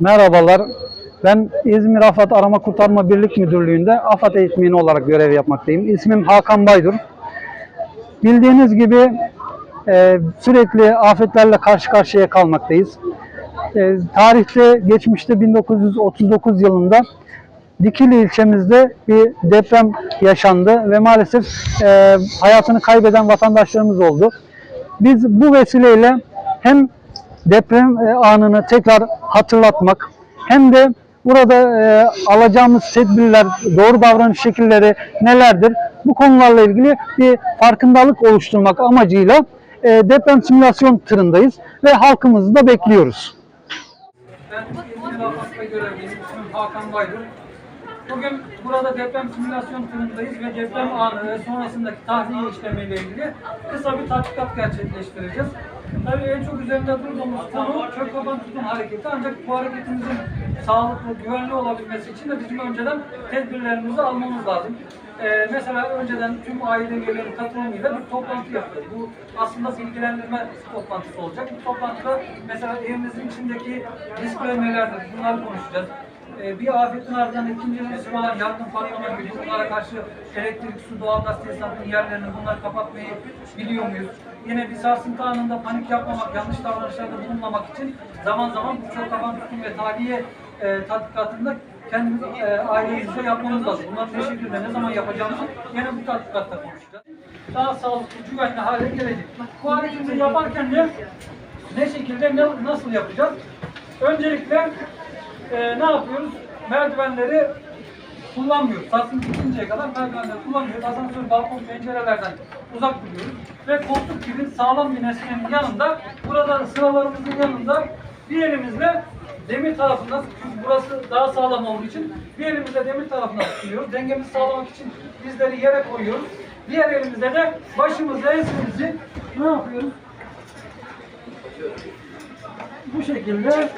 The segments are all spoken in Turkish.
Merhabalar. Ben İzmir AFAD Arama Kurtarma Birlik Müdürlüğü'nde AFAD eğitmeni olarak görev yapmaktayım. İsmim Hakan Baydur. Bildiğiniz gibi e, sürekli afetlerle karşı karşıya kalmaktayız. E, tarihte geçmişte 1939 yılında Dikili ilçemizde bir deprem yaşandı ve maalesef e, hayatını kaybeden vatandaşlarımız oldu. Biz bu vesileyle hem deprem e, anını tekrar hatırlatmak hem de burada e, alacağımız tedbirler, doğru davranış şekilleri nelerdir? Bu konularla ilgili bir farkındalık oluşturmak amacıyla e, deprem simülasyon tırındayız ve halkımızı da bekliyoruz. Ben Hakan Baydur. Bugün burada deprem simülasyon turundayız ve deprem anı ve sonrasındaki tahliye işlemiyle ilgili kısa bir tatbikat gerçekleştireceğiz. Tabii en çok üzerinde durduğumuz konu kök kapan tutum hareketi. Ancak bu hareketimizin sağlıklı, güvenli olabilmesi için de bizim önceden tedbirlerimizi almamız lazım. Ee, mesela önceden tüm aile üyelerinin katılımıyla bir toplantı yapıyoruz. Bu aslında bilgilendirme toplantısı olacak. Bu toplantıda mesela evimizin içindeki riskler nelerdir bunları konuşacağız. Ee, bir afetin ardından ikinci olan yangın patlama gibi bunlara karşı elektrik, su, doğalgaz tesisatının yerlerini bunları kapatmayı biliyor muyuz? Yine bir sarsıntı anında panik yapmamak, yanlış davranışlarda bulunmamak için zaman zaman bu çok kapan tutum ve tahliye e, tatbikatında kendimiz e, ailemizde yapmamız lazım. Bunları ne şekilde, ne zaman yapacağımızı yine bu tatbikatta konuşacağız. Daha sağlıklı, güvenli hale gelecek. Bu hareketi yaparken de ne şekilde, ne, nasıl yapacağız? Öncelikle e, ne yapıyoruz? Merdivenleri kullanmıyoruz. Sarsıntı bitinceye kadar merdivenleri kullanmıyoruz. Asansör, balkon, pencerelerden uzak duruyoruz. Ve koltuk gibi sağlam bir nesnenin yanında, burada sıralarımızın yanında bir elimizle demir tarafından, çünkü burası daha sağlam olduğu için bir elimizle demir tarafından tutuyoruz. Dengemizi sağlamak için dizleri yere koyuyoruz. Diğer elimizde de başımızı, ensemizi ne yapıyoruz? Bu şekilde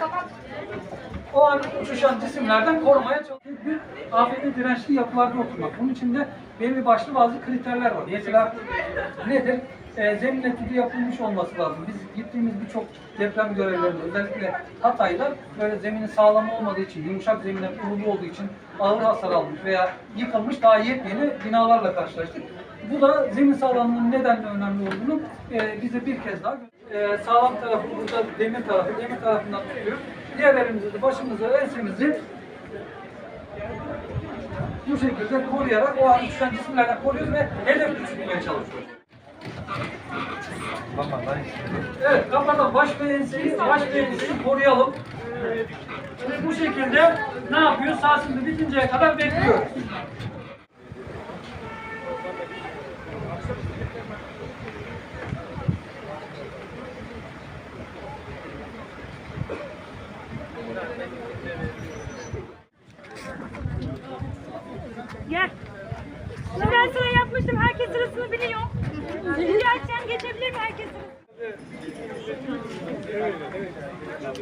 o an uçuşan cisimlerden korumaya çalışıyoruz. Bir afete dirençli yapılarda oturmak. Bunun içinde belli başlı bazı kriterler var. Mesela nedir? E, zemin etüdü yapılmış olması lazım. Biz gittiğimiz birçok deprem görevlerinde özellikle Hatay'da böyle zeminin sağlam olmadığı için, yumuşak zemine kurulu olduğu için ağır hasar almış veya yıkılmış daha yepyeni binalarla karşılaştık. Bu da zemin sağlamlığının nedenle önemli olduğunu e, bize bir kez daha e, sağlam tarafı burada demir tarafı, demir tarafından tutuyoruz. Diğer elimizi de başımızı, ensemizi bu şekilde koruyarak o an uçuşan cisimlerden koruyoruz ve hedef küçültmeye çalışıyoruz. Evet, kafadan baş ve enseyi, baş ve enseyi koruyalım. Bu şekilde ne yapıyoruz? Sarsıntı bitinceye kadar bekliyoruz. Evet.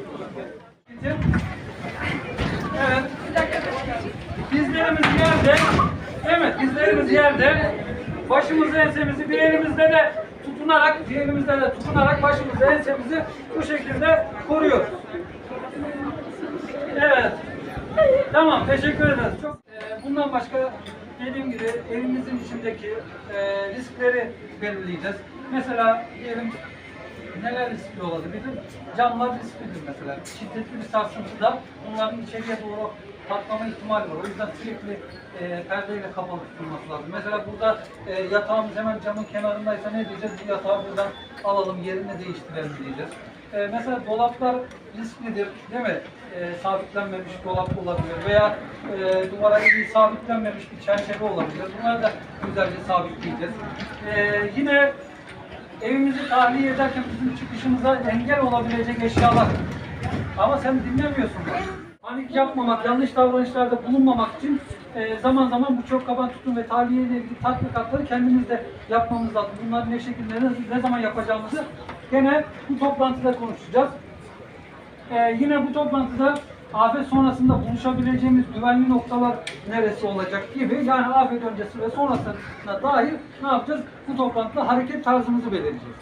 Dizlerimiz yerde. Evet, dizlerimiz yerde. Başımızı ensemizi bir elimizde de tutunarak, bir elimizde de tutunarak başımızı ensemizi bu şekilde koruyoruz. Evet. Tamam, teşekkür ederiz. Çok, Ee, bundan başka dediğim gibi evimizin içindeki e, riskleri belirleyeceğiz. Mesela diyelim neler riskli olabilir? Camlar risklidir mesela. Şiddetli bir sarsıntıda bunların içeriye doğru patlama ihtimali var. O yüzden sürekli e, perdeyle kapalı tutulması lazım. Mesela burada e, yatağımız hemen camın kenarındaysa ne diyeceğiz? Bu yatağı buradan alalım, yerini değiştirelim diyeceğiz. E, mesela dolaplar risklidir, değil mi? E, sabitlenmemiş dolap olabilir veya e, duvara iyi sabitlenmemiş bir çerçeve olabilir. Bunları da güzelce sabitleyeceğiz. E, yine evimizi tahliye ederken bizim çıkışımıza engel olabilecek eşyalar. Ama sen dinlemiyorsun. Panik yapmamak, yanlış davranışlarda bulunmamak için e, zaman zaman bu çok kaban tutum ve tahliye ile ilgili tatbikatları kendimiz de yapmamız lazım. Bunları ne şekilde, ne, ne zaman yapacağımızı gene bu toplantıda konuşacağız. Ee, yine bu toplantıda afet sonrasında buluşabileceğimiz güvenli noktalar neresi olacak gibi yani afet öncesi ve sonrasına dair ne yapacağız? Bu toplantıda hareket tarzımızı belirleyeceğiz.